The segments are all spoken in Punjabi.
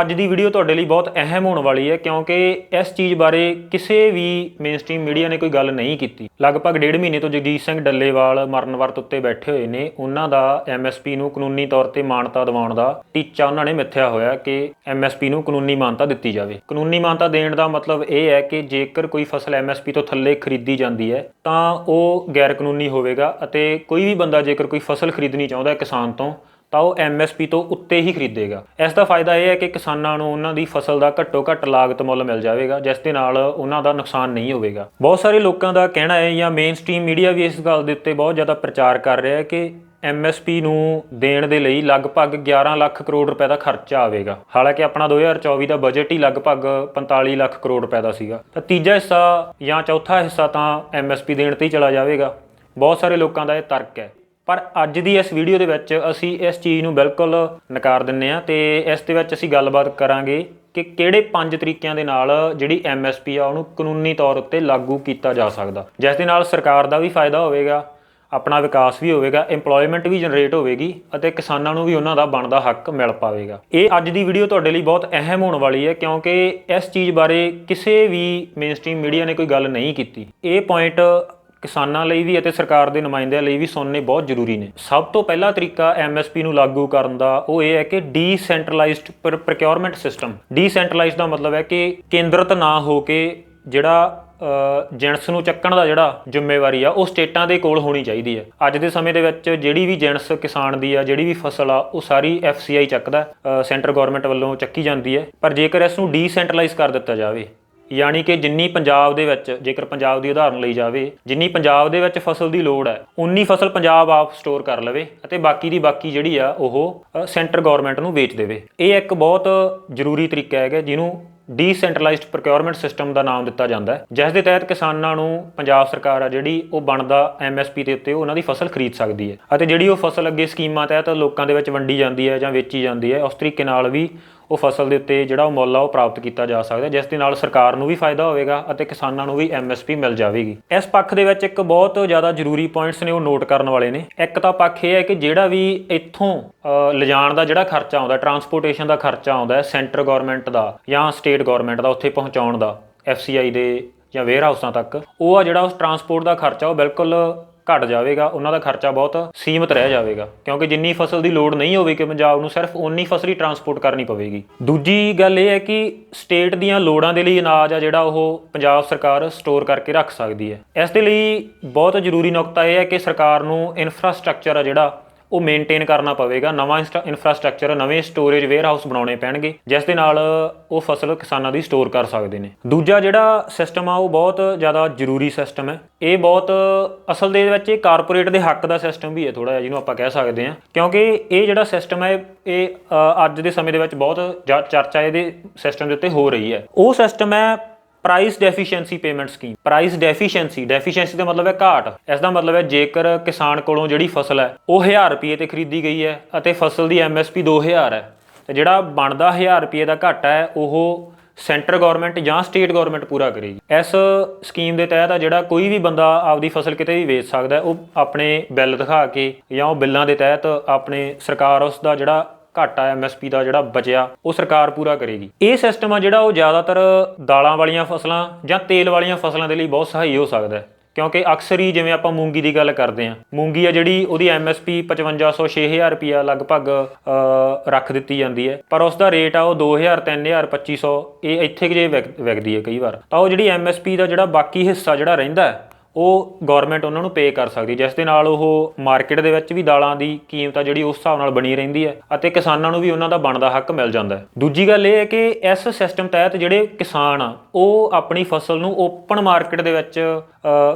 ਅੱਜ ਦੀ ਵੀਡੀਓ ਤੁਹਾਡੇ ਲਈ ਬਹੁਤ ਅਹਿਮ ਹੋਣ ਵਾਲੀ ਹੈ ਕਿਉਂਕਿ ਇਸ ਚੀਜ਼ ਬਾਰੇ ਕਿਸੇ ਵੀ ਮੇਨਸਟ੍ਰੀਮ ਮੀਡੀਆ ਨੇ ਕੋਈ ਗੱਲ ਨਹੀਂ ਕੀਤੀ। ਲਗਭਗ ਡੇਢ ਮਹੀਨੇ ਤੋਂ ਜਗਜੀਤ ਸਿੰਘ ਡੱਲੇਵਾਲ ਮਰਨ ਵਰਤ ਉੱਤੇ ਬੈਠੇ ਹੋਏ ਨੇ। ਉਹਨਾਂ ਦਾ ਐਮਐਸਪੀ ਨੂੰ ਕਾਨੂੰਨੀ ਤੌਰ ਤੇ ਮਾਨਤਾ ਦਿਵਾਉਣ ਦਾ ਟੀਚਾ ਉਹਨਾਂ ਨੇ ਮਿੱਥਿਆ ਹੋਇਆ ਕਿ ਐਮਐਸਪੀ ਨੂੰ ਕਾਨੂੰਨੀ ਮਾਨਤਾ ਦਿੱਤੀ ਜਾਵੇ। ਕਾਨੂੰਨੀ ਮਾਨਤਾ ਦੇਣ ਦਾ ਮਤਲਬ ਇਹ ਹੈ ਕਿ ਜੇਕਰ ਕੋਈ ਫਸਲ ਐਮਐਸਪੀ ਤੋਂ ਥੱਲੇ ਖਰੀਦੀ ਜਾਂਦੀ ਹੈ, ਤਾਂ ਉਹ ਗੈਰ ਕਾਨੂੰਨੀ ਹੋਵੇਗਾ ਅਤੇ ਕੋਈ ਵੀ ਬੰਦਾ ਜੇਕਰ ਕੋਈ ਫਸਲ ਖਰੀਦਣੀ ਚਾਹੁੰਦਾ ਹੈ ਕਿਸਾਨ ਤੋਂ ਤਾਂ ਉਹ ਐਮਐਸਪੀ ਤੋਂ ਉੱਤੇ ਹੀ ਖਰੀਦੇਗਾ। ਇਸ ਦਾ ਫਾਇਦਾ ਇਹ ਹੈ ਕਿ ਕਿਸਾਨਾਂ ਨੂੰ ਉਹਨਾਂ ਦੀ ਫਸਲ ਦਾ ਘੱਟੋ ਘੱਟ ਲਾਗਤ ਮੁੱਲ ਮਿਲ ਜਾਵੇਗਾ, ਜਿਸ ਦੇ ਨਾਲ ਉਹਨਾਂ ਦਾ ਨੁਕਸਾਨ ਨਹੀਂ ਹੋਵੇਗਾ। ਬਹੁਤ ਸਾਰੇ ਲੋਕਾਂ ਦਾ ਕਹਿਣਾ ਹੈ ਜਾਂ ਮੇਨਸਟ੍ਰੀਮ ਮੀਡੀਆ ਵੀ ਇਸ ਗੱਲ ਦੇ ਉੱਤੇ ਬਹੁਤ ਜ਼ਿਆਦਾ ਪ੍ਰਚਾਰ ਕਰ ਰਿਹਾ ਹੈ ਕਿ ਐਮਐਸਪੀ ਨੂੰ ਦੇਣ ਦੇ ਲਈ ਲਗਭਗ 11 ਲੱਖ ਕਰੋੜ ਰੁਪਏ ਦਾ ਖਰਚਾ ਆਵੇਗਾ। ਹਾਲਾਂਕਿ ਆਪਣਾ 2024 ਦਾ ਬਜਟ ਹੀ ਲਗਭਗ 45 ਲੱਖ ਕਰੋੜ ਰੁਪਏ ਦਾ ਸੀਗਾ। ਤਾਂ ਤੀਜਾ ਹਿੱਸਾ ਜਾਂ ਚੌਥਾ ਹਿੱਸਾ ਤਾਂ ਐਮਐਸਪੀ ਦੇਣ ਤੇ ਹੀ ਚਲਾ ਜਾਵੇਗਾ। ਬਹੁਤ ਸਾਰੇ ਲੋਕਾਂ ਦਾ ਇਹ ਤਰਕ ਹੈ। ਪਰ ਅੱਜ ਦੀ ਇਸ ਵੀਡੀਓ ਦੇ ਵਿੱਚ ਅਸੀਂ ਇਸ ਚੀਜ਼ ਨੂੰ ਬਿਲਕੁਲ ਨਕਾਰ ਦਿੰਨੇ ਆ ਤੇ ਇਸ ਦੇ ਵਿੱਚ ਅਸੀਂ ਗੱਲਬਾਤ ਕਰਾਂਗੇ ਕਿ ਕਿਹੜੇ ਪੰਜ ਤਰੀਕਿਆਂ ਦੇ ਨਾਲ ਜਿਹੜੀ ਐਮਐਸਪੀ ਆ ਉਹਨੂੰ ਕਾਨੂੰਨੀ ਤੌਰ ਉੱਤੇ ਲਾਗੂ ਕੀਤਾ ਜਾ ਸਕਦਾ। ਜਿਸ ਦੇ ਨਾਲ ਸਰਕਾਰ ਦਾ ਵੀ ਫਾਇਦਾ ਹੋਵੇਗਾ, ਆਪਣਾ ਵਿਕਾਸ ਵੀ ਹੋਵੇਗਾ, EMPLOYMENT ਵੀ ਜਨਰੇਟ ਹੋਵੇਗੀ ਅਤੇ ਕਿਸਾਨਾਂ ਨੂੰ ਵੀ ਉਹਨਾਂ ਦਾ ਬਣਦਾ ਹੱਕ ਮਿਲ ਪਾਵੇਗਾ। ਇਹ ਅੱਜ ਦੀ ਵੀਡੀਓ ਤੁਹਾਡੇ ਲਈ ਬਹੁਤ ਅਹਿਮ ਹੋਣ ਵਾਲੀ ਹੈ ਕਿਉਂਕਿ ਇਸ ਚੀਜ਼ ਬਾਰੇ ਕਿਸੇ ਵੀ ਮੇਨਸਟ੍ਰੀਮ ਮੀਡੀਆ ਨੇ ਕੋਈ ਗੱਲ ਨਹੀਂ ਕੀਤੀ। ਇਹ ਪੁਆਇੰਟ ਕਿਸਾਨਾਂ ਲਈ ਵੀ ਅਤੇ ਸਰਕਾਰ ਦੇ ਨੁਮਾਇੰਦਿਆਂ ਲਈ ਵੀ ਸੁਣਨੇ ਬਹੁਤ ਜ਼ਰੂਰੀ ਨੇ। ਸਭ ਤੋਂ ਪਹਿਲਾ ਤਰੀਕਾ ਐਮਐਸਪੀ ਨੂੰ ਲਾਗੂ ਕਰਨ ਦਾ ਉਹ ਇਹ ਹੈ ਕਿ ਡੀਸੈਂਟਰਲਾਈਜ਼ਡ ਪ੍ਰੋਕਿਉਰਮੈਂਟ ਸਿਸਟਮ। ਡੀਸੈਂਟਰਲਾਈਜ਼ਡ ਦਾ ਮਤਲਬ ਹੈ ਕਿ ਕੇਂਦਰਿਤ ਨਾ ਹੋ ਕੇ ਜਿਹੜਾ ਜੈਂਟਸ ਨੂੰ ਚੱਕਣ ਦਾ ਜਿਹੜਾ ਜ਼ਿੰਮੇਵਾਰੀ ਆ, ਉਹ ਸਟੇਟਾਂ ਦੇ ਕੋਲ ਹੋਣੀ ਚਾਹੀਦੀ ਹੈ। ਅੱਜ ਦੇ ਸਮੇਂ ਦੇ ਵਿੱਚ ਜਿਹੜੀ ਵੀ ਜੈਂਟਸ ਕਿਸਾਨ ਦੀ ਆ, ਜਿਹੜੀ ਵੀ ਫਸਲ ਆ, ਉਹ ਸਾਰੀ ਐਫਸੀਆਈ ਚੱਕਦਾ ਸੈਂਟਰ ਗਵਰਨਮੈਂਟ ਵੱਲੋਂ ਚੱਕੀ ਜਾਂਦੀ ਹੈ। ਪਰ ਜੇਕਰ ਇਸ ਨੂੰ ਡੀਸੈਂਟਰਲਾਈਜ਼ ਕਰ ਦਿੱਤਾ ਜਾਵੇ ਯਾਨੀ ਕਿ ਜਿੰਨੀ ਪੰਜਾਬ ਦੇ ਵਿੱਚ, ਜੇਕਰ ਪੰਜਾਬ ਦੀ ਉਦਾਹਰਨ ਲਈ ਜਾਵੇ, ਜਿੰਨੀ ਪੰਜਾਬ ਦੇ ਵਿੱਚ ਫਸਲ ਦੀ ਲੋੜ ਹੈ, ਉਨੀ ਫਸਲ ਪੰਜਾਬ ਆਪ ਸਟੋਰ ਕਰ ਲਵੇ ਅਤੇ ਬਾਕੀ ਦੀ ਬਾਕੀ ਜਿਹੜੀ ਆ, ਉਹ ਸੈਂਟਰ ਗਵਰਨਮੈਂਟ ਨੂੰ ਵੇਚ ਦੇਵੇ। ਇਹ ਇੱਕ ਬਹੁਤ ਜ਼ਰੂਰੀ ਤਰੀਕਾ ਹੈਗਾ, ਜਿਹਨੂੰ ਡੀਸੈਂਟਰਲਾਈਜ਼ਡ ਪ੍ਰੋਕਿਉਰਮੈਂਟ ਸਿਸਟਮ ਦਾ ਨਾਮ ਦਿੱਤਾ ਜਾਂਦਾ ਹੈ, ਜਿਸ ਦੇ ਤਹਿਤ ਕਿਸਾਨਾਂ ਨੂੰ ਪੰਜਾਬ ਸਰਕਾਰ ਆ ਜਿਹੜੀ, ਉਹ ਬਣਦਾ ਐਮਐਸਪੀ ਦੇ ਉੱਤੇ ਉਹਨਾਂ ਦੀ ਫਸਲ ਖਰੀਦ ਸਕਦੀ ਹੈ। ਅਤੇ ਜਿਹੜੀ ਉਹ ਫਸਲ ਅੱਗੇ ਸਕੀਮਾਂ ਤਹਿਤ ਲੋਕਾਂ ਦੇ ਵਿੱਚ ਵੰਡੀ ਜਾਂਦੀ ਹੈ ਜਾਂ ਵੇਚੀ ਜਾਂਦੀ ਹੈ, ਉਸ ਤਰੀਕੇ ਨਾਲ ਵੀ ਉਹ ਫਸਲ ਦੇ ਉੱਤੇ ਜਿਹੜਾ ਉਹ ਮੁੱਲ ਆ ਉਹ ਪ੍ਰਾਪਤ ਕੀਤਾ ਜਾ ਸਕਦਾ, ਜਿਸ ਦੇ ਨਾਲ ਸਰਕਾਰ ਨੂੰ ਵੀ ਫਾਇਦਾ ਹੋਵੇਗਾ ਅਤੇ ਕਿਸਾਨਾਂ ਨੂੰ ਵੀ ਐਮਐਸਪੀ ਮਿਲ ਜਾਵੇਗੀ। ਇਸ ਪੱਖ ਦੇ ਵਿੱਚ ਇੱਕ ਬਹੁਤ ਜ਼ਿਆਦਾ ਜ਼ਰੂਰੀ ਪੁਆਇੰਟਸ ਨੇ ਉਹ ਨੋਟ ਕਰਨ ਵਾਲੇ ਨੇ। ਇੱਕ ਤਾਂ ਪੱਖ ਇਹ ਹੈ ਕਿ ਜਿਹੜਾ ਵੀ ਇੱਥੋਂ ਲਿਜਾਣ ਦਾ ਜਿਹੜਾ ਖਰਚਾ ਆਉਂਦਾ ਟਰਾਂਸਪੋਰਟੇਸ਼ਨ ਦਾ ਖਰਚਾ ਆਉਂਦਾ ਹੈ ਸੈਂਟਰ ਗਵਰਨਮੈਂਟ ਦਾ ਜਾਂ ਸਟੇਟ ਗਵਰਨਮੈਂਟ ਦਾ ਉੱਥੇ ਪਹੁੰਚਾਉਣ ਦਾ ਐਫਸੀਆਈ ਦੇ ਜਾਂ ਵੇਅਰ ਹਾਊਸਾਂ ਤੱਕ, ਉਹ ਆ ਜਿਹੜਾ ਉਸ ਟਰਾਂਸਪੋਰਟ ਦਾ ਖਰਚਾ ਉਹ ਬਿਲਕੁਲ ਘਟ ਜਾਵੇਗਾ, ਉਹਨਾਂ ਦਾ ਖਰਚਾ ਬਹੁਤ ਸੀਮਤ ਰਹਿ ਜਾਵੇਗਾ। ਕਿਉਂਕਿ ਜਿੰਨੀ ਫਸਲ ਦੀ ਲੋੜ ਨਹੀਂ ਹੋਵੇ ਕਿ ਪੰਜਾਬ ਨੂੰ, ਸਿਰਫ ਉਨੀ ਫਸਲ ਹੀ ਟਰਾਂਸਪੋਰਟ ਕਰਨੀ ਪਵੇਗੀ। ਦੂਜੀ ਗੱਲ ਇਹ ਹੈ ਕਿ ਸਟੇਟ ਦੀਆਂ ਲੋੜਾਂ ਦੇ ਲਈ ਅਨਾਜ ਆ ਜਿਹੜਾ ਉਹ ਪੰਜਾਬ ਸਰਕਾਰ ਸਟੋਰ ਕਰਕੇ ਰੱਖ ਸਕਦੀ ਹੈ। ਇਸ ਦੇ ਲਈ ਬਹੁਤ ਜ਼ਰੂਰੀ ਨੁਕਤਾ ਇਹ ਹੈ ਕਿ ਸਰਕਾਰ ਨੂੰ ਇਨਫਰਾਸਟ੍ਰਕਚਰ ਆ ਜਿਹੜਾ ਉਹ ਮੇਨਟੇਨ ਕਰਨਾ ਪਵੇਗਾ, ਨਵਾਂ ਇਨਫਰਾਸਟ੍ਰਕਚਰ ਨਵੇਂ ਸਟੋਰੇਜ ਵੇਅਰਹਾਊਸ ਬਣਾਉਣੇ ਪੈਣਗੇ, ਜਿਸ ਦੇ ਨਾਲ ਉਹ ਫਸਲ ਕਿਸਾਨਾਂ ਦੀ ਸਟੋਰ ਕਰ ਸਕਦੇ ਨੇ। ਦੂਜਾ ਜਿਹੜਾ ਸਿਸਟਮ ਆ, ਉਹ ਬਹੁਤ ਜ਼ਿਆਦਾ ਜ਼ਰੂਰੀ ਸਿਸਟਮ ਹੈ। ਇਹ ਬਹੁਤ ਅਸਲ ਦੇ ਵਿੱਚ ਇਹ ਕਾਰਪੋਰੇਟ ਦੇ ਹੱਕ ਦਾ ਸਿਸਟਮ ਵੀ ਹੈ ਥੋੜਾ ਜਿਹਾ, ਜਿਹਨੂੰ ਆਪਾਂ ਕਹਿ ਸਕਦੇ ਹਾਂ। ਕਿਉਂਕਿ ਇਹ ਜਿਹੜਾ ਸਿਸਟਮ ਹੈ, ਇਹ ਅੱਜ ਦੇ ਸਮੇਂ ਦੇ ਵਿੱਚ ਬਹੁਤ ਜ਼ਿਆ- ਚਰਚਾ ਇਹਦੇ ਸਿਸਟਮ ਦੇ ਉੱਤੇ ਹੋ ਰਹੀ ਹੈ। ਉਹ ਸਿਸਟਮ ਹੈ price deficiency payment scheme price deficiency deficiency ਦਾ ਮਤਲਬ ਹੈ ਘਾਟ। ਇਸ ਦਾ ਮਤਲਬ ਹੈ ਜੇਕਰ ਕਿਸਾਨ ਕੋਲੋਂ ਜਿਹੜੀ ਫਸਲ ਹੈ, ਉਹ 1000 ਰੁਪਏ ਤੇ ਖਰੀਦੀ ਗਈ ਹੈ ਅਤੇ ਫਸਲ ਦੀ ਐਮਐਸਪੀ 2000 ਹੈ, ਤੇ ਜਿਹੜਾ ਬਣਦਾ 1000 ਰੁਪਏ ਦਾ ਘਾਟਾ ਹੈ, ਉਹ ਸੈਂਟਰ ਗਵਰਨਮੈਂਟ ਜਾਂ ਸਟੇਟ ਗਵਰਨਮੈਂਟ ਪੂਰਾ ਕਰੇਗੀ। ਇਸ ਸਕੀਮ ਦੇ ਤਹਿਤ ਆ ਜਿਹੜਾ ਕੋਈ ਵੀ ਬੰਦਾ ਆਪਦੀ ਫਸਲ ਕਿਤੇ ਵੀ ਵੇਚ ਸਕਦਾ ਉਹ ਆਪਣੇ ਬਿੱਲ ਦਿਖਾ ਕੇ ਜਾਂ ਉਹ ਬਿੱਲਾਂ ਦੇ ਤਹਿਤ ਆਪਣੇ ਸਰਕਾਰ ਉਸ ਦਾ ਜਿਹੜਾ ਘਾਟਾ ਐਮਐਸਪੀ ਦਾ ਜਿਹੜਾ ਬਚਿਆ, ਉਹ ਸਰਕਾਰ ਪੂਰਾ ਕਰੇਗੀ। ਇਹ ਸਿਸਟਮ ਆ ਜਿਹੜਾ ਉਹ ਜ਼ਿਆਦਾਤਰ ਦਾਲਾਂ ਵਾਲੀਆਂ ਫਸਲਾਂ ਜਾਂ ਤੇਲ ਵਾਲੀਆਂ ਫਸਲਾਂ ਦੇ ਲਈ ਬਹੁਤ ਸਹਾਈ ਹੋ ਸਕਦਾ ਹੈ। ਕਿਉਂਕਿ ਅਕਸਰ ਹੀ ਜਿਵੇਂ ਆਪਾਂ ਮੂੰਗੀ ਦੀ ਗੱਲ ਕਰਦੇ ਹਾਂ, ਮੂੰਗੀ ਆ ਜਿਹੜੀ ਉਹਦੀ ਐਮਐਸਪੀ 5500 6000 ਰੁਪਿਆ ਲਗਭਗ ਰੱਖ ਦਿੱਤੀ ਜਾਂਦੀ ਹੈ। ਪਰ ਉਸ ਦਾ ਰੇਟ ਆ ਉਹ 2000 3000 2500 ਇਹ ਇੱਥੇ ਕਿ ਜੇ ਵਿਕ- ਵਿਕਦੀ ਹੈ ਕਈ ਵਾਰ। ਤਾਂ ਉਹ ਜਿਹੜੀ ਐਮਐਸਪੀ ਦਾ ਜਿਹੜਾ ਬਾਕੀ ਹਿੱਸਾ ਜਿਹੜਾ ਰਹਿੰਦਾ ਉਹ ਗਵਰਨਮੈਂਟ ਉਹਨਾਂ ਨੂੰ ਪੇ ਕਰ ਸਕਦੀ ਜਿਸ ਦੇ ਨਾਲ ਉਹ ਮਾਰਕੀਟ ਦੇ ਵਿੱਚ ਵੀ ਦਾਲਾਂ ਦੀ ਕੀਮਤ ਆ ਜਿਹੜੀ ਉਸ ਹਿਸਾਬ ਨਾਲ ਬਣੀ ਰਹਿੰਦੀ ਹੈ ਅਤੇ ਕਿਸਾਨਾਂ ਨੂੰ ਵੀ ਉਹਨਾਂ ਦਾ ਬਣਦਾ ਹੱਕ ਮਿਲ ਜਾਂਦਾ ਹੈ। ਦੂਜੀ ਗੱਲ ਇਹ ਹੈ ਕਿ ਇਸ ਸਿਸਟਮ ਤਹਿਤ ਜਿਹੜੇ ਕਿਸਾਨ ਆ, ਉਹ ਆਪਣੀ ਫਸਲ ਨੂੰ ਓਪਨ ਮਾਰਕੀਟ ਦੇ ਵਿੱਚ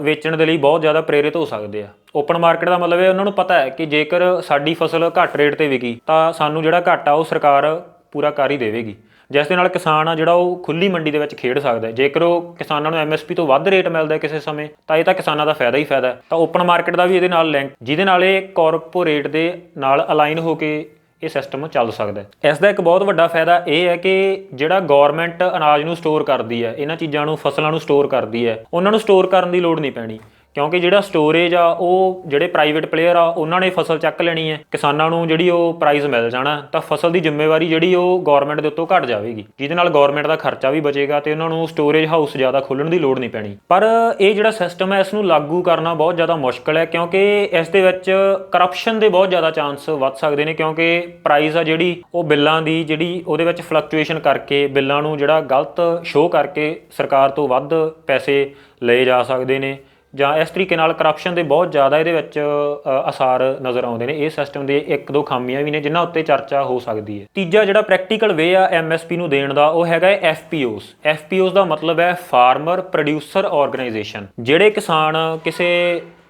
ਵੇਚਣ ਦੇ ਲਈ ਬਹੁਤ ਜ਼ਿਆਦਾ ਪ੍ਰੇਰਿਤ ਹੋ ਸਕਦੇ ਆ। ਓਪਨ ਮਾਰਕੀਟ ਦਾ ਮਤਲਬ ਇਹ ਉਹਨਾਂ ਨੂੰ ਪਤਾ ਹੈ ਕਿ ਜੇਕਰ ਸਾਡੀ ਫਸਲ ਘੱਟ ਰੇਟ ਤੇ ਵਿਕੀ, ਤਾਂ ਸਾਨੂੰ ਜਿਹੜਾ ਘਾਟਾ ਉਹ ਸਰਕਾਰ ਪੂਰਾ ਕਰ ਹੀ ਦੇਵੇਗੀ। ਜਿਸ ਦੇ ਨਾਲ ਕਿਸਾਨ ਆ ਜਿਹੜਾ ਉਹ ਖੁੱਲੀ ਮੰਡੀ ਦੇ ਵਿੱਚ ਖੇਡ ਸਕਦਾ ਹੈ। ਜੇਕਰ ਉਹ ਕਿਸਾਨਾਂ ਨੂੰ ਐਮਐਸਪੀ ਤੋਂ ਵੱਧ ਰੇਟ ਮਿਲਦਾ ਹੈ ਕਿਸੇ ਸਮੇਂ, ਤਾਂ ਇਹ ਤਾਂ ਕਿਸਾਨਾਂ ਦਾ ਫਾਇਦਾ ਹੀ ਫਾਇਦਾ ਹੈ। ਤਾਂ ਓਪਨ ਮਾਰਕੀਟ ਦਾ ਵੀ ਇਹਦੇ ਨਾਲ ਲਿੰਕ ਜਿਹਦੇ ਨਾਲ ਇਹ ਕਾਰਪੋਰੇਟ ਦੇ ਨਾਲ ਅਲਾਈਨ ਹੋ ਕੇ ਇਹ ਸਿਸਟਮ ਚੱਲ ਸਕਦਾ ਹੈ। ਇਸ ਦਾ ਇੱਕ ਬਹੁਤ ਵੱਡਾ ਫਾਇਦਾ ਇਹ ਹੈ ਕਿ ਜਿਹੜਾ ਗਵਰਨਮੈਂਟ ਅਨਾਜ ਨੂੰ ਸਟੋਰ ਕਰਦੀ ਹੈ, ਇਹਨਾਂ ਚੀਜ਼ਾਂ ਨੂੰ, ਫਸਲਾਂ ਨੂੰ ਸਟੋਰ ਕਰਦੀ ਹੈ, ਉਹਨਾਂ ਨੂੰ ਸਟੋਰ ਕਰਨ ਦੀ ਲੋੜ ਨਹੀਂ ਪੈਣੀ। ਕਿਉਂਕਿ ਜਿਹੜਾ ਸਟੋਰੇਜ ਆ, ਉਹ ਜਿਹੜੇ ਪ੍ਰਾਈਵੇਟ ਪਲੇਅਰ ਆ, ਉਹਨਾਂ ਨੇ ਫਸਲ ਚੱਕ ਲੈਣੀ ਹੈ। ਕਿਸਾਨਾਂ ਨੂੰ ਜਿਹੜੀ ਉਹ ਪ੍ਰਾਈਸ ਮਿਲ ਜਾਣਾ, ਤਾਂ ਫਸਲ ਦੀ ਜ਼ਿੰਮੇਵਾਰੀ ਜਿਹੜੀ ਉਹ ਗਵਰਨਮੈਂਟ ਦੇ ਉੱਤੋਂ ਘਟ ਜਾਵੇਗੀ। ਜਿਹਦੇ ਨਾਲ ਗਵਰਨਮੈਂਟ ਦਾ ਖਰਚਾ ਵੀ ਬਚੇਗਾ ਤੇ ਉਹਨਾਂ ਨੂੰ ਸਟੋਰੇਜ ਹਾਊਸ ਜ਼ਿਆਦਾ ਖੋਲਣ ਦੀ ਲੋੜ ਨਹੀਂ ਪੈਣੀ। ਪਰ ਇਹ ਜਿਹੜਾ ਸਿਸਟਮ ਹੈ ਇਸ ਨੂੰ ਲਾਗੂ ਕਰਨਾ ਬਹੁਤ ਜ਼ਿਆਦਾ ਮੁਸ਼ਕਲ ਹੈ, ਕਿਉਂਕਿ ਇਸ ਦੇ ਵਿੱਚ ਕਰਪਸ਼ਨ ਦੇ ਬਹੁਤ ਜ਼ਿਆਦਾ ਚਾਂਸ ਵੱਧ ਸਕਦੇ ਨੇ, ਕਿਉਂਕਿ ਪ੍ਰਾਈਸ ਆ ਜਿਹੜੀ, ਉਹ ਬਿੱਲਾਂ ਦੀ ਜਿਹੜੀ, ਉਹਦੇ ਵਿੱਚ ਫਲਕਚੁਏਸ਼ਨ ਕਰਕੇ, ਬਿੱਲਾਂ ਨੂੰ ਜਿਹੜਾ ਗਲਤ ਸ਼ੋਅ ਕਰਕੇ ਸਰਕਾਰ ਤੋਂ ਵੱਧ ਪੈਸੇ ਲਏ ਜਾ ਸਕਦੇ ਨੇ। ਜਾਂ ਇਸ ਤਰੀਕੇ ਨਾਲ ਕਰਪਸ਼ਨ ਦੇ ਬਹੁਤ ਜ਼ਿਆਦਾ ਇਹਦੇ ਵਿੱਚ ਅਸਾਰ ਨਜ਼ਰ ਆਉਂਦੇ ਨੇ। ਇਹ ਸਿਸਟਮ ਦੇ ਇੱਕ ਦੋ ਖਾਮੀਆਂ ਵੀ ਨੇ ਜਿਨ੍ਹਾਂ ਉੱਤੇ ਚਰਚਾ ਹੋ ਸਕਦੀ ਹੈ। ਤੀਜਾ ਜਿਹੜਾ ਪ੍ਰੈਕਟੀਕਲ ਵੇ ਆ ਐਮਐਸਪੀ ਨੂੰ ਦੇਣ ਦਾ, ਉਹ ਹੈਗਾ ਐਫਪੀਓਸ ਐਫਪੀਓਸ ਦਾ ਮਤਲਬ ਹੈ ਫਾਰਮਰ ਪ੍ਰੋਡਿਊਸਰ ਆਰਗੇਨਾਈਜੇਸ਼ਨ ਜਿਹੜੇ ਕਿਸਾਨ ਕਿਸੇ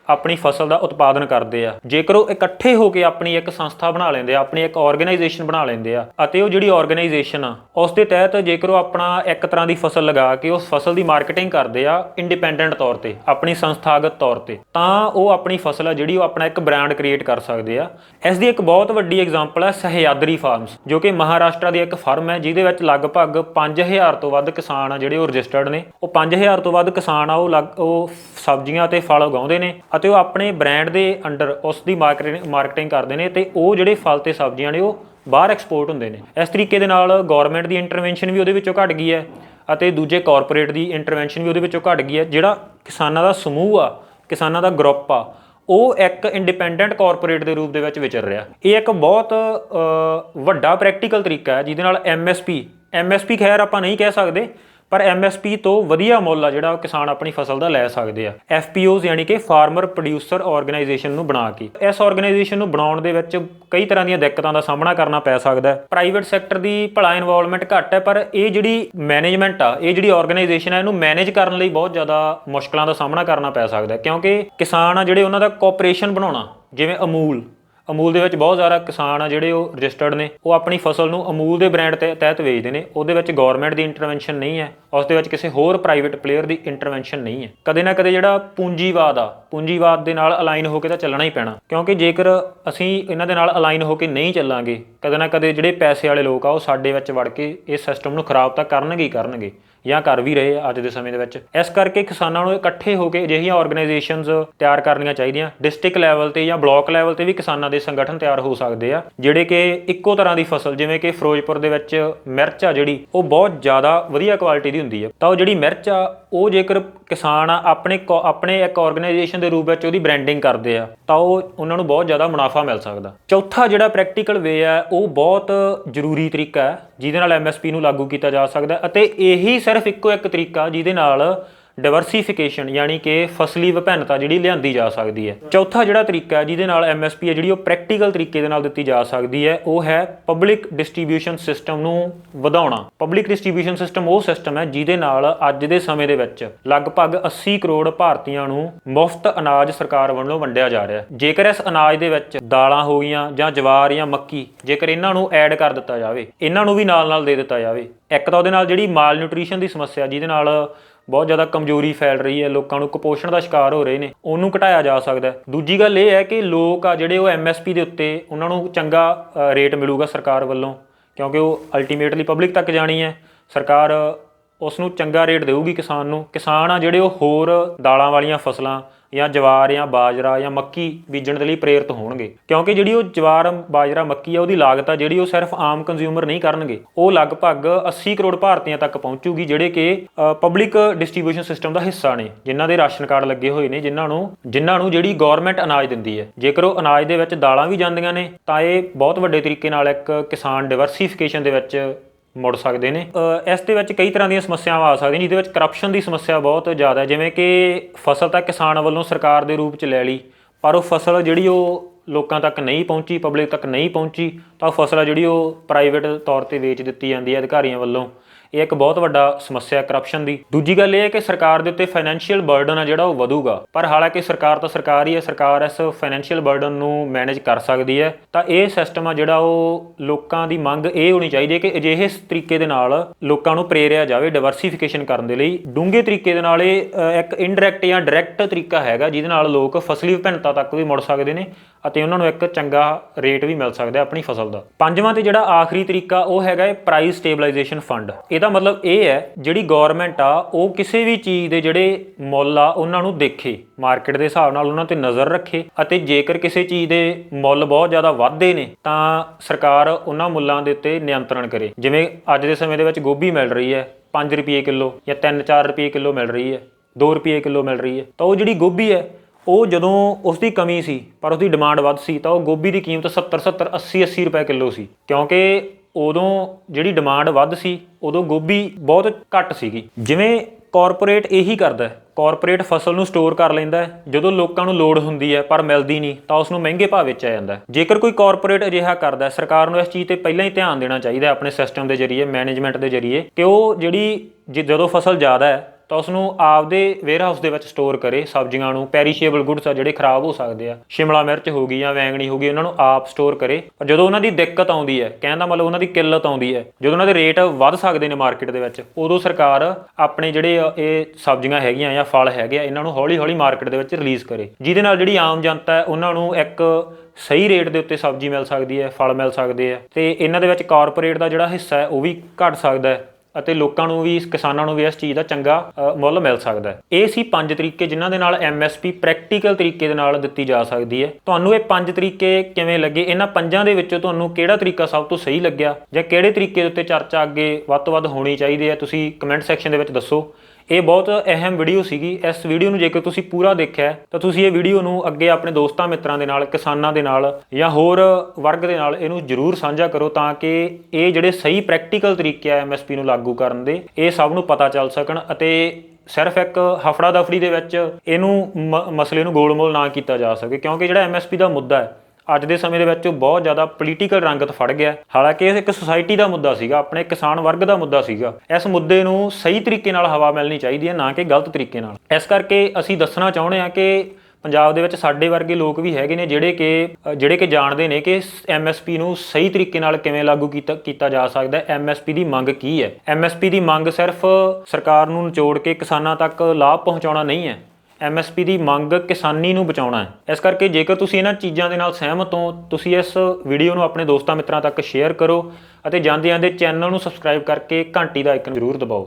ਆਪਣੀ ਫਸਲ ਦਾ ਉਤਪਾਦਨ ਕਰਦੇ ਆ। ਜੇਕਰ ਉਹ ਇਕੱਠੇ ਹੋ ਕੇ ਆਪਣੀ ਇੱਕ ਸੰਸਥਾ ਬਣਾ ਲੈਂਦੇ ਆ, ਆਪਣੀ ਇੱਕ ਆਰਗੇਨਾਈਜੇਸ਼ਨ ਬਣਾ ਲੈਂਦੇ ਆ, ਅਤੇ ਉਹ ਜਿਹੜੀ ਆਰਗੇਨਾਈਜੇਸ਼ਨ ਆ, ਉਸ ਦੇ ਤਹਿਤ ਜੇਕਰ ਉਹ ਆਪਣਾ ਇੱਕ ਤਰ੍ਹਾਂ ਦੀ ਫਸਲ ਲਗਾ ਕੇ ਉਸ ਫਸਲ ਦੀ ਮਾਰਕੀਟਿੰਗ ਕਰਦੇ ਆ ਇੰਡੀਪੈਂਡੈਂਟ ਤੌਰ ਤੇ, ਆਪਣੀ ਸੰਸਥਾਗਤ ਤੌਰ ਤੇ, ਤਾਂ ਉਹ ਆਪਣੀ ਫਸਲ ਆ ਜਿਹੜੀ ਉਹ ਆਪਣਾ ਇੱਕ ਬ੍ਰਾਂਡ ਕ੍ਰੀਏਟ ਕਰ ਸਕਦੇ ਆ। ਇਸ ਦੀ ਇੱਕ ਬਹੁਤ ਵੱਡੀ ਐਗਜ਼ਾਮਪਲ ਹੈ ਸਹਿਯਾਦਰੀ ਫਾਰਮਸ ਜੋ ਕਿ ਮਹਾਰਾਸ਼ਟਰ ਦੀ ਇੱਕ ਫਾਰਮ ਹੈ, ਜਿਹਦੇ ਵਿੱਚ ਲਗਭਗ 5000 ਤੋਂ ਵੱਧ ਕਿਸਾਨ ਆ ਜਿਹੜੇ ਉਹ ਰਜਿਸਟਰਡ ਨੇ। ਉਹ 5000 ਤੋਂ ਵੱਧ ਕਿਸਾਨ ਆ, ਉਹ ਲਗ- ਉਹ ਸਬਜ਼ੀਆਂ ਤੇ ਫਲ ਉਗਾਉਂਦੇ ਨੇ ਅਤੇ ਉਹ ਆਪਣੇ ਬ੍ਰਾਂਡ ਦੇ ਅੰਡਰ ਉਸ ਦੀ ਮਾਰਕੀਟਿੰਗ ਮਾਰਕੀਟਿੰਗ ਕਰਦੇ ਨੇ ਤੇ ਉਹ ਜਿਹੜੇ ਫਲ ਤੇ ਸਬਜ਼ੀਆਂ ਨੇ ਉਹ ਬਾਹਰ ਐਕਸਪੋਰਟ ਹੁੰਦੇ ਨੇ। ਇਸ ਤਰੀਕੇ ਦੇ ਨਾਲ ਗਵਰਨਮੈਂਟ ਦੀ ਇੰਟਰਵੈਂਸ਼ਨ ਵੀ ਉਹਦੇ ਵਿੱਚੋਂ ਘਟ ਗਈ ਹੈ ਅਤੇ ਦੂਜੇ ਕਾਰਪੋਰੇਟ ਦੀ ਇੰਟਰਵੈਂਸ਼ਨ ਵੀ ਉਹਦੇ ਵਿੱਚੋਂ ਘਟ ਗਈ ਹੈ, ਜਿਹੜਾ ਕਿਸਾਨਾਂ ਦਾ ਸਮੂਹ ਆ, ਕਿਸਾਨਾਂ ਦਾ ਗਰੁੱਪ ਆ, ਉਹ ਇੱਕ ਇੰਡੀਪੈਂਡੈਂਟ ਕਾਰਪੋਰੇਟ ਦੇ ਰੂਪ ਦੇ ਵਿੱਚ ਵਿਚਰ ਰਿਹਾ। ਇਹ ਇੱਕ ਬਹੁਤ ਵੱਡਾ ਪ੍ਰੈਕਟੀਕਲ ਤਰੀਕਾ ਹੈ ਜਿਹਦੇ ਨਾਲ ਐਮਐਸਪੀ ਐਮਐਸਪੀ ਖੈਰ ਆਪਾਂ ਨਹੀਂ ਕਹਿ ਸਕਦੇ ਪਰ ਐਮਐਸਪੀ ਤੋਂ ਵਧੀਆ ਮੁੱਲ ਆ ਜਿਹੜਾ ਉਹ ਕਿਸਾਨ ਆਪਣੀ ਫਸਲ ਦਾ ਲੈ ਸਕਦੇ ਆ। ਐਫਪੀਓਜ਼ ਯਾਨੀ ਕਿ ਫਾਰਮਰ ਪ੍ਰੋਡਿਊਸਰ ਆਰਗੇਨਾਈਜੇਸ਼ਨ ਨੂੰ ਬਣਾ ਕੇ। ਇਸ ਆਰਗੇਨਾਈਜੇਸ਼ਨ ਨੂੰ ਬਣਾਉਣ ਦੇ ਵਿੱਚ ਕਈ ਤਰ੍ਹਾਂ ਦੀਆਂ ਦਿੱਕਤਾਂ ਦਾ ਸਾਹਮਣਾ ਕਰਨਾ ਪੈ ਸਕਦਾ ਹੈ। ਪ੍ਰਾਈਵੇਟ ਸੈਕਟਰ ਦੀ ਭਲਾ ਇਨਵੋਲਵਮੈਂਟ ਘੱਟ ਹੈ, ਪਰ ਇਹ ਜਿਹੜੀ ਮੈਨੇਜਮੈਂਟ ਆ, ਇਹ ਜਿਹੜੀ ਆਰਗੇਨਾਈਜੇਸ਼ਨ ਆ, ਇਹਨੂੰ ਮੈਨੇਜ ਕਰਨ ਲਈ ਬਹੁਤ ਜ਼ਿਆਦਾ ਮੁਸ਼ਕਲਾਂ ਦਾ ਸਾਹਮਣਾ ਕਰਨਾ ਪੈ ਸਕਦਾ ਕਿਉਂਕਿ ਕਿਸਾਨ ਆ ਜਿਹੜੇ ਉਹਨਾਂ ਦਾ ਕੋਆਪਰੇਸ਼ਨ ਬਣਾਉਣਾ, ਜਿਵੇਂ ਅਮੂਲ ਅਮੂਲ ਦੇ ਵਿੱਚ ਬਹੁਤ ਜ਼ਿਆਦਾ ਕਿਸਾਨ ਆ ਜਿਹੜੇ ਉਹ ਰਜਿਸਟਰਡ ਨੇ, ਉਹ ਆਪਣੀ ਫਸਲ ਨੂੰ ਅਮੂਲ ਦੇ ਬ੍ਰਾਂਡ ਤੇ ਤਹਿਤ ਵੇਚਦੇ ਨੇ, ਉਹਦੇ ਵਿੱਚ ਗਵਰਨਮੈਂਟ ਦੀ ਇੰਟਰਵੈਂਸ਼ਨ ਨਹੀਂ ਹੈ ਉਸ ਦੇ ਵਿੱਚ ਕਿਸੇ ਹੋਰ ਪ੍ਰਾਈਵੇਟ ਪਲੇਅਰ ਦੀ ਇੰਟਰਵੈਂਸ਼ਨ ਨਹੀਂ ਹੈ। ਕਦੇ ਨਾ ਕਦੇ ਜਿਹੜਾ ਪੂੰਜੀਵਾਦ ਆ, ਪੂੰਜੀਵਾਦ ਦੇ ਨਾਲ ਅਲਾਈਨ ਹੋ ਕੇ ਤਾਂ ਚੱਲਣਾ ਹੀ ਪੈਣਾ, ਕਿਉਂਕਿ ਜੇਕਰ ਅਸੀਂ ਇਹਨਾਂ ਦੇ ਨਾਲ ਅਲਾਈਨ ਹੋ ਕੇ ਨਹੀਂ ਚੱਲਾਂਗੇ, ਕਦੇ ਨਾ ਕਦੇ ਜਿਹੜੇ ਪੈਸੇ ਵਾਲੇ ਲੋਕ ਆ, ਉਹ ਸਾਡੇ ਵਿੱਚ ਵੜ ਕੇ ਇਸ ਸਿਸਟਮ ਨੂੰ ਖਰਾਬ ਤਾਂ ਕਰਨਗੇ ਹੀ ਕਰਨਗੇ। ਜਾਂ ਕਰ ਵੀ ਰਹੇ ਆ ਅੱਜ ਦੇ ਸਮੇਂ ਦੇ ਵਿੱਚ। ਇਸ ਕਰਕੇ ਕਿਸਾਨਾਂ ਨੂੰ ਇਕੱਠੇ ਹੋ ਕੇ ਅਜਿਹੀਆਂ ਆਰਗੇਨਾਈਜੇਸ਼ਨਸ ਤਿਆਰ ਕਰਨੀਆਂ ਚਾਹੀਦੀਆਂ। ਡਿਸਟ੍ਰਿਕਟ ਲੈਵਲ ਤੇ ਜਾਂ ਬਲਾਕ ਲੈਵਲ ਤੇ ਵੀ ਕਿਸਾਨਾਂ ਦੇ ਸੰਗਠਨ ਤਿਆਰ ਹੋ ਸਕਦੇ ਆ, ਜਿਹੜੇ ਕਿ ਇੱਕੋ ਤਰ੍ਹਾਂ ਦੀ ਫਸਲ, ਜਿਵੇਂ ਕਿ ਫਿਰੋਜ਼ਪੁਰ ਦੇ ਵਿੱਚ ਮਿਰਚ ਆ ਜਿਹੜੀ, ਉਹ ਬਹੁਤ ਜ਼ਿਆਦਾ ਵਧੀਆ ਕੁਆਲਿਟੀ ਦੀ ਹੁੰਦੀ ਹੈ ਤਾਂ ਉਹ ਜਿਹੜੀ ਮਿਰਚ ਆ, ਉਹ ਜੇਕਰ ਕਿਸਾਨ ਆਪਣੇ ਕੋ- ਆਪਣੇ ਇੱਕ ਆਰਗੇਨਾਈਜੇਸ਼ਨ ਦੇ ਰੂਪ ਵਿੱਚ ਉਹਦੀ ਬ੍ਰਾਂਡਿੰਗ ਕਰਦੇ ਆ, ਤਾਂ ਉਹ, ਉਹਨਾਂ ਨੂੰ ਬਹੁਤ ਜ਼ਿਆਦਾ ਮੁਨਾਫਾ ਮਿਲ ਸਕਦਾ। ਚੌਥਾ ਜਿਹੜਾ ਪ੍ਰੈਕਟੀਕਲ ਵੇ ਆ, ਉਹ ਬਹੁਤ ਜ਼ਰੂਰੀ ਤਰੀਕਾ ਹੈ, ਜਿਹਦੇ ਨਾਲ ਐਮਐਸਪੀ ਨੂੰ ਲਾਗੂ ਕੀਤਾ ਜਾ ਸਕਦਾ ਅਤੇ ਇਹੀ ਸਿਰਫ ਇੱਕੋ ਇੱਕ ਤਰੀਕਾ ਜਿਹਦੇ ਨਾਲ ਡਾਇਵਰਸੀਫਿਕੇਸ਼ਨ ਯਾਨੀ ਕਿ ਫਸਲੀ ਵਿਭਿੰਨਤਾ ਜਿਹੜੀ ਲਿਆਂਦੀ ਜਾ ਸਕਦੀ ਹੈ। ਚੌਥਾ ਜਿਹੜਾ ਤਰੀਕਾ ਹੈ, ਜਿਹਦੇ ਨਾਲ ਐਮਐਸਪੀ ਹੈ, ਜਿਹੜੀ ਉਹ ਪ੍ਰੈਕਟੀਕਲ ਤਰੀਕੇ ਦੇ ਨਾਲ ਦਿੱਤੀ ਜਾ ਸਕਦੀ ਹੈ, ਉਹ ਹੈ ਪਬਲਿਕ ਡਿਸਟ੍ਰੀਬਿਊਸ਼ਨ ਸਿਸਟਮ ਨੂੰ ਵਧਾਉਣਾ। ਪਬਲਿਕ ਡਿਸਟ੍ਰੀਬਿਊਸ਼ਨ ਸਿਸਟਮ ਉਹ ਸਿਸਟਮ ਹੈ, ਜਿਹਦੇ ਨਾਲ ਅੱਜ ਦੇ ਸਮੇਂ ਦੇ ਵਿੱਚ ਲਗਭਗ 80 ਕਰੋੜ ਭਾਰਤੀਆਂ ਨੂੰ ਮੁਫਤ ਅਨਾਜ ਸਰਕਾਰ ਵੱਲੋਂ ਵੰਡਿਆ ਜਾ ਰਿਹਾ ਹੈ। ਜੇਕਰ ਇਸ ਅਨਾਜ ਦੇ ਵਿੱਚ ਦਾਲਾਂ ਹੋ ਗਈਆਂ ਜਾਂ ਜਵਾਰ ਜਾਂ ਮੱਕੀ, ਜੇਕਰ ਇਹਨਾਂ ਨੂੰ ਐਡ ਕਰ ਦਿੱਤਾ ਜਾਵੇ, ਇਹਨਾਂ ਨੂੰ ਵੀ ਨਾਲ-ਨਾਲ ਦੇ ਦਿੱਤਾ ਜਾਵੇ। ਇੱਕ ਤਾਂ ਉਹਦੇ ਨਾਲ ਜਿਹੜੀ ਮਾਲ ਨਿਊਟ੍ਰੀਸ਼ਨ ਦੀ ਸਮੱਸਿਆ, ਜਿਹਦੇ ਨਾਲ ਬਹੁਤ ਜ਼ਿਆਦਾ ਕਮਜ਼ੋਰੀ ਫੈਲ ਰਹੀ ਹੈ, ਲੋਕਾਂ ਨੂੰ ਕੁਪੋਸ਼ਣ ਦਾ ਸ਼ਿਕਾਰ ਹੋ ਰਹੇ ਨੇ, ਉਹਨੂੰ ਘਟਾਇਆ ਜਾ ਸਕਦਾ ਹੈ। ਦੂਜੀ ਗੱਲ ਇਹ ਹੈ ਕਿ ਲੋਕ ਆ ਜਿਹੜੇ ਉਹ ਐਮਐਸਪੀ ਦੇ ਉੱਤੇ, ਉਹਨਾਂ ਨੂੰ ਚੰਗਾ ਰੇਟ ਮਿਲੂਗਾ ਸਰਕਾਰ ਵੱਲੋਂ, ਕਿਉਂਕਿ ਉਹ ਅਲਟੀਮੇਟਲੀ ਪਬਲਿਕ ਤੱਕ ਜਾਣੀ ਹੈ। ਸਰਕਾਰ ਉਸ ਨੂੰ ਚੰਗਾ ਰੇਟ ਦੇਊਗੀ ਕਿਸਾਨ ਨੂੰ। ਕਿਸਾਨ ਆ ਜਿਹੜੇ ਉਹ ਹੋਰ ਦਾਲਾਂ ਵਾਲੀਆਂ ਫਸਲਾਂ ਜਾਂ ਜਵਾਰ ਜਾਂ ਬਾਜਰਾ ਜਾਂ ਮੱਕੀ ਬੀਜਣ ਦੇ ਲਈ ਪ੍ਰੇਰਿਤ ਹੋਣਗੇ। ਕਿਉਂਕਿ ਜਿਹੜੀ ਉਹ ਜਵਾਰ, ਬਾਜਰਾ, ਮੱਕੀ ਆ, ਉਹਦੀ ਲਾਗਤ ਆ ਜਿਹੜੀ ਉਹ ਸਿਰਫ ਆਮ ਕੰਜ਼ਿਊਮਰ ਨਹੀਂ ਕਰਨਗੇ। ਉਹ ਲਗਭਗ 80 ਕਰੋੜ ਭਾਰਤੀਆਂ ਤੱਕ ਪਹੁੰਚੂਗੀ, ਜਿਹੜੇ ਕਿ ਪਬਲਿਕ ਡਿਸਟ੍ਰੀਬਿਊਸ਼ਨ ਸਿਸਟਮ ਦਾ ਹਿੱਸਾ ਨੇ, ਜਿਨ੍ਹਾਂ ਦੇ ਰਾਸ਼ਨ ਕਾਰਡ ਲੱਗੇ ਹੋਏ ਨੇ, ਜਿਨ੍ਹਾਂ ਨੂੰ ਜਿਨ੍ਹਾਂ ਨੂੰ ਜਿਹੜੀ ਗਵਰਨਮੈਂਟ ਅਨਾਜ ਦਿੰਦੀ ਹੈ। ਜੇਕਰ ਉਹ ਅਨਾਜ ਦੇ ਵਿੱਚ ਦਾਲਾਂ ਵੀ ਜਾਂਦੀਆਂ ਨੇ, ਤਾਂ ਇਹ ਬਹੁਤ ਵੱਡੇ ਤਰੀਕੇ ਨਾਲ ਇੱਕ ਕਿਸਾਨ ਡਿਵਰਸੀਫਿਕੇਸ਼ਨ ਦੇ ਵਿੱਚ ਮੁੜ ਸਕਦੇ ਨੇ। ਇਸ ਦੇ ਵਿੱਚ ਕਈ ਤਰ੍ਹਾਂ ਦੀਆਂ ਸਮੱਸਿਆਵਾਂ ਆ ਸਕਦੀਆਂ ਜਿਹਦੇ ਵਿੱਚ ਕਰਪਸ਼ਨ ਦੀ ਸਮੱਸਿਆ ਬਹੁਤ ਜ਼ਿਆਦਾ ਹੈ। ਜਿਵੇਂ ਕਿ ਫਸਲ ਤਾਂ ਕਿਸਾਨ ਵੱਲੋਂ ਸਰਕਾਰ ਦੇ ਰੂਪ ਚ ਲੈ ਲਈ, ਪਰ ਉਹ ਫਸਲ ਜਿਹੜੀ ਉਹ ਲੋਕਾਂ ਤੱਕ ਨਹੀਂ ਪਹੁੰਚੀ ਪਬਲਿਕ ਤੱਕ ਨਹੀਂ ਪਹੁੰਚੀ, ਤਾਂ ਉਹ ਫਸਲ ਆ ਜਿਹੜੀ ਉਹ ਪ੍ਰਾਈਵੇਟ ਤੌਰ ਤੇ ਵੇਚ ਦਿੱਤੀ ਜਾਂਦੀ ਹੈ ਅਧਿਕਾਰੀਆਂ ਵੱਲੋਂ। ਇਹ ਇੱਕ ਬਹੁਤ ਵੱਡਾ ਸਮੱਸਿਆ ਕਰਪਸ਼ਨ ਦੀ। ਦੂਜੀ ਗੱਲ ਇਹ ਹੈ ਕਿ ਸਰਕਾਰ ਦੇ ਉੱਤੇ ਫਾਈਨੈਂਸ਼ੀਅਲ ਬਰਡਨ ਆ ਜਿਹੜਾ ਉਹ ਵਧੂਗਾ। ਪਰ ਹਾਲਾਂਕਿ ਸਰਕਾਰ ਤਾਂ ਸਰਕਾਰ ਹੀ ਹੈ, ਸਰਕਾਰ ਇਸ ਫਾਈਨੈਂਸ਼ੀਅਲ ਬਰਡਨ ਨੂੰ ਮੈਨੇਜ ਕਰ ਸਕਦੀ ਹੈ। ਤਾਂ ਇਹ ਸਿਸਟਮ ਆ ਜਿਹੜਾ ਉਹ ਲੋਕਾਂ ਦੀ ਮੰਗ ਇਹ ਹੋਣੀ ਚਾਹੀਦੀ ਹੈ ਕਿ ਅਜਿਹੇ ਤਰੀਕੇ ਦੇ ਨਾਲ ਲੋਕਾਂ ਨੂੰ ਪ੍ਰੇਰਿਆ ਜਾਵੇ ਡਾਈਵਰਸੀਫਿਕੇਸ਼ਨ ਕਰਨ ਦੇ ਲਈ। ਡੂੰਘੇ ਤਰੀਕੇ ਦੇ ਨਾਲ ਇਹ ਇੱਕ ਇਨਡਾਇਰੈਕਟ ਜਾਂ ਡਾਇਰੈਕਟ ਤਰੀਕਾ ਹੈਗਾ ਜਿਹਦੇ ਨਾਲ ਲੋਕ ਫਸਲੀ ਵਿਭਿੰਨਤਾ ਤੱਕ ਵੀ ਮੁੜ ਸਕਦੇ ਨੇ। ਅਤੇ ਉਹਨਾਂ ਨੂੰ ਇੱਕ ਚੰਗਾ ਰੇਟ ਵੀ ਮਿਲ ਸਕਦਾ ਆਪਣੀ ਫਸਲ ਦਾ। ਪੰਜਵਾਂ ਤੇ ਜਿਹੜਾ ਆਖਰੀ ਤਰੀਕਾ ਉਹ ਹੈਗਾ ਹੈ ਪ੍ਰਾਈਸ ਸਟੇਬਲਾਈਜੇਸ਼ਨ ਫੰਡ ਇਹਦਾ ਮਤਲਬ ਇਹ ਹੈ, ਜਿਹੜੀ ਗਵਰਨਮੈਂਟ ਆ, ਉਹ ਕਿਸੇ ਵੀ ਚੀਜ਼ ਦੇ ਜਿਹੜੇ ਮੁੱਲ ਆ, ਉਹਨਾਂ ਨੂੰ ਦੇਖੇ ਮਾਰਕੀਟ ਦੇ ਹਿਸਾਬ ਨਾਲ ਉਹਨਾਂ ਤੇ ਨਜ਼ਰ ਰੱਖੇ ਅਤੇ ਜੇਕਰ ਕਿਸੇ ਚੀਜ਼ ਦੇ ਮੁੱਲ ਬਹੁਤ ਜ਼ਿਆਦਾ ਵੱਧਦੇ ਨੇ, ਤਾਂ ਸਰਕਾਰ ਉਹਨਾਂ ਮੁੱਲਾਂ ਦੇ ਉੱਤੇ ਨਿਯੰਤਰਣ ਕਰੇ। ਜਿਵੇਂ ਅੱਜ ਦੇ ਸਮੇਂ ਦੇ ਵਿੱਚ ਗੋਭੀ ਮਿਲ ਰਹੀ ਹੈ 5 ਰੁਪਏ ਕਿਲੋ ਜਾਂ 3-4 ਰੁਪਏ ਕਿਲੋ ਮਿਲ ਰਹੀ ਹੈ 2 ਰੁਪਏ ਕਿਲੋ ਮਿਲ ਰਹੀ ਹੈ। ਤਾਂ ਉਹ ਜਿਹੜੀ ਗੋਭੀ ਹੈ ਉਹ ਜਦੋਂ ਉਸ ਦੀ ਕਮੀ ਸੀ, ਪਰ ਉਸ ਦੀ ਡਿਮਾਂਡ ਵੱਧ ਸੀ, ਤਾਂ ਉਹ ਗੋਭੀ ਦੀ ਕੀਮਤ 70 70 80 80 ਰੁਪਏ ਕਿਲੋ ਸੀ। ਕਿਉਂਕਿ ਉਦੋਂ ਜਿਹੜੀ ਡਿਮਾਂਡ ਵੱਧ ਸੀ, ਉਦੋਂ ਗੋਭੀ ਬਹੁਤ ਘੱਟ ਸੀਗੀ। ਜਿਵੇਂ ਕਾਰਪੋਰੇਟ ਇਹੀ ਕਰਦਾ ਹੈ ਕਾਰਪੋਰੇਟ ਫਸਲ ਨੂੰ ਸਟੋਰ ਕਰ ਲੈਂਦਾ ਹੈ, ਜਦੋਂ ਲੋਕਾਂ ਨੂੰ ਲੋੜ ਹੁੰਦੀ ਹੈ, ਪਰ ਮਿਲਦੀ ਨਹੀਂ, ਤਾਂ ਉਸ ਨੂੰ ਮਹਿੰਗੇ ਭਾਅ ਵੇਚਿਆ ਜਾਂਦਾ ਜੇਕਰ ਕੋਈ ਕਾਰਪੋਰੇਟ ਅਜਿਹਾ ਕਰਦਾ ਹੈ, ਸਰਕਾਰ ਨੂੰ ਇਸ ਚੀਜ਼ ਤੇ ਪਹਿਲਾਂ ਹੀ ਧਿਆਨ ਦੇਣਾ ਚਾਹੀਦਾ ਆਪਣੇ ਸਿਸਟਮ ਦੇ ਜ਼ਰੀਏ ਮੈਨੇਜਮੈਂਟ ਦੇ ਜ਼ਰੀਏ, ਕਿ ਉਹ ਜਿਹੜੀ, ਜੇ- ਜਦੋਂ ਫਸਲ ਜ਼ਿਆਦਾ ਹੈ ਤਾਂ ਉਸ ਨੂੰ ਆਪਦੇ ਵੇਅਰਹਾਊਸ ਦੇ ਵਿੱਚ ਸਟੋਰ ਕਰੇ, ਸਬਜ਼ੀਆਂ ਨੂੰ ਪੈਰੀਸ਼ੇਬਲ ਗੁੱਡਸ ਆ ਜਿਹੜੇ ਖਰਾਬ ਹੋ ਸਕਦੇ ਆ। ਸ਼ਿਮਲਾ ਮਿਰਚ ਹੋ ਗਈ ਜਾਂ ਵੈਂਗਣੀ ਹੋ ਗਈ, ਉਹਨਾਂ ਨੂੰ ਆਪ ਸਟੋਰ ਕਰੇ। ਪਰ ਜਦੋਂ ਉਹਨਾਂ ਦੀ ਦਿੱਕਤ ਆਉਂਦੀ ਹੈ, ਕਹਿਣ ਦਾ ਮਤਲਬ ਉਹਨਾਂ ਦੀ ਕਿੱਲਤ ਆਉਂਦੀ ਹੈ, ਜਦੋਂ ਉਹਨਾਂ ਦੇ ਰੇਟ ਵੱਧ ਸਕਦੇ ਨੇ ਮਾਰਕੀਟ ਦੇ ਵਿੱਚ, ਉਦੋਂ ਸਰਕਾਰ ਆਪਣੇ ਜਿਹੜੇ ਇਹ ਸਬਜ਼ੀਆਂ ਹੈਗੀਆਂ ਜਾਂ ਫਲ ਹੈਗੇ ਆ, ਇਹਨਾਂ ਨੂੰ ਹੌਲੀ-ਹੌਲੀ ਮਾਰਕੀਟ ਦੇ ਵਿੱਚ ਰਿਲੀਜ਼ ਕਰੇ। ਜਿਹਦੇ ਨਾਲ ਜਿਹੜੀ ਆਮ ਜਨਤਾ ਹੈ, ਉਹਨਾਂ ਨੂੰ ਇੱਕ ਸਹੀ ਰੇਟ ਦੇ ਉੱਤੇ ਸਬਜ਼ੀ ਮਿਲ ਸਕਦੀ ਹੈ, ਫਲ ਮਿਲ ਸਕਦੇ ਆ। ਤੇ ਇਹਨਾਂ ਦੇ ਵਿੱਚ ਕਾਰਪੋਰੇਟ ਦਾ ਜਿਹੜਾ ਹਿੱਸਾ ਹੈ, ਉਹ ਵੀ ਘਟ ਸਕਦਾ ਹੈ। ਅਤੇ ਲੋਕਾਂ ਨੂੰ ਵੀ, ਕਿਸਾਨਾਂ ਨੂੰ ਵੀ ਇਸ ਚੀਜ਼ ਦਾ ਚੰਗਾ ਮੁੱਲ ਮਿਲ ਸਕਦਾ ਹੈ। ਇਹ ਸੀ ਪੰਜ ਤਰੀਕੇ ਜਿਨ੍ਹਾਂ ਦੇ ਨਾਲ ਐਮਐਸਪੀ ਪ੍ਰੈਕਟੀਕਲ ਤਰੀਕੇ ਦੇ ਨਾਲ ਦਿੱਤੀ ਜਾ ਸਕਦੀ ਹੈ। ਤੁਹਾਨੂੰ ਇਹ ਪੰਜ ਤਰੀਕੇ ਕਿਵੇਂ ਲੱਗੇ? ਇਹਨਾਂ ਪੰਜਾਂ ਦੇ ਵਿੱਚੋਂ ਤੁਹਾਨੂੰ ਕਿਹੜਾ ਤਰੀਕਾ ਸਭ ਤੋਂ ਸਹੀ ਲੱਗਿਆ? ਜਾਂ ਕਿਹੜੇ ਤਰੀਕੇ ਦੇ ਉੱਤੇ ਚਰਚਾ ਅੱਗੇ ਵੱਧ ਤੋਂ ਵੱਧ ਹੋਣੀ ਚਾਹੀਦੀ ਹੈ? ਤੁਸੀਂ ਕਮੈਂਟ ਸੈਕਸ਼ਨ ਦੇ ਵਿੱਚ ਦੱਸੋ। ਇਹ ਬਹੁਤ ਅਹਿਮ ਵੀਡੀਓ ਸੀਗੀ। ਇਸ ਵੀਡੀਓ ਨੂੰ ਜੇਕਰ ਤੁਸੀਂ ਪੂਰਾ ਦੇਖਿਆ, ਤਾਂ ਤੁਸੀਂ ਇਹ ਵੀਡੀਓ ਨੂੰ ਅੱਗੇ ਆਪਣੇ ਦੋਸਤਾਂ ਮਿੱਤਰਾਂ ਦੇ ਨਾਲ, ਕਿਸਾਨਾਂ ਦੇ ਨਾਲ ਜਾਂ ਹੋਰ ਵਰਗ ਦੇ ਨਾਲ ਇਹਨੂੰ ਜਰੂਰ ਸਾਂਝਾ ਕਰੋ ਤਾਂ ਕਿ ਇਹ ਜਿਹੜੇ ਸਹੀ ਪ੍ਰੈਕਟੀਕਲ ਤਰੀਕੇ ਆ ਐਮਐਸਪੀ ਨੂੰ ਲਾਗੂ ਕਰਨ ਦੇ, ਇਹ ਸਭ ਨੂੰ ਪਤਾ ਚੱਲ ਸਕਣ ਅਤੇ ਸਿਰਫ ਇੱਕ ਹਫੜਾ ਦਫੜੀ ਦੇ ਵਿੱਚ ਇਹਨੂੰ ਮ- ਮਸਲੇ ਨੂੰ ਗੋਲਮੋਲ ਨਾ ਕੀਤਾ ਜਾ ਸਕੇ। ਕਿਉਂਕਿ ਜਿਹੜਾ ਐਮਐਸਪੀ ਦਾ ਮੁੱਦਾ ਹੈ ਅੱਜ ਦੇ ਸਮੇਂ ਦੇ ਵਿੱਚ ਉਹ ਬਹੁਤ ਜ਼ਿਆਦਾ ਪੋਲੀਟੀਕਲ ਰੰਗਤ ਫੜ ਗਿਆ ਹਾਲਾਂਕਿ ਇਹ ਇੱਕ ਸੁਸਾਇਟੀ ਦਾ ਮੁੱਦਾ ਸੀਗਾ, ਆਪਣੇ ਕਿਸਾਨ ਵਰਗ ਦਾ ਮੁੱਦਾ ਸੀਗਾ। ਇਸ ਮੁੱਦੇ ਨੂੰ ਸਹੀ ਤਰੀਕੇ ਨਾਲ ਹਵਾ ਮਿਲਣੀ ਚਾਹੀਦੀ ਹੈ, ਨਾ ਕਿ ਗਲਤ ਤਰੀਕੇ ਨਾਲ। ਇਸ ਕਰਕੇ ਅਸੀਂ ਦੱਸਣਾ ਚਾਹੁੰਦੇ ਹਾਂ ਕਿ ਪੰਜਾਬ ਦੇ ਵਿੱਚ ਸਾਡੇ ਵਰਗੇ ਲੋਕ ਵੀ ਹੈਗੇ ਨੇ ਜਿਹੜੇ ਕਿ ਜਿਹੜੇ ਕਿ ਜਾਣਦੇ ਨੇ ਕਿ ਐਮਐਸਪੀ ਨੂੰ ਸਹੀ ਤਰੀਕੇ ਨਾਲ ਕਿਵੇਂ ਲਾਗੂ ਕੀਤਾ ਕੀਤਾ ਜਾ ਸਕਦਾ ਹੈ। ਐਮਐਸਪੀ ਦੀ ਮੰਗ ਕੀ ਹੈ? ਐਮਐਸਪੀ ਦੀ ਮੰਗ ਸਿਰਫ ਸਰਕਾਰ ਨੂੰ ਨਿਚੋੜ ਕੇ ਕਿਸਾਨਾਂ ਤੱਕ ਲਾਭ ਪਹੁੰਚਾਉਣਾ ਨਹੀਂ ਹੈ। ਐਮਐਸਪੀ ਦੀ ਮੰਗ ਕਿਸਾਨੀ ਨੂੰ ਬਚਾਉਣਾ ਹੈ। ਇਸ ਕਰਕੇ ਜੇਕਰ ਤੁਸੀਂ ਇਹਨਾਂ ਚੀਜ਼ਾਂ ਦੇ ਨਾਲ ਸਹਿਮਤ ਹੋ, ਤੁਸੀਂ ਇਸ ਵੀਡੀਓ ਨੂੰ ਆਪਣੇ ਦੋਸਤਾਂ ਮਿੱਤਰਾਂ ਤੱਕ ਸ਼ੇਅਰ ਕਰੋ ਅਤੇ ਜਾਂਦੇ ਜਾਂਦੇ ਚੈਨਲ ਨੂੰ ਸਬਸਕ੍ਰਾਈਬ ਕਰਕੇ ਘੰਟੀ ਦਾ ਆਈਕਨ ਜ਼ਰੂਰ ਦਬਾਓ।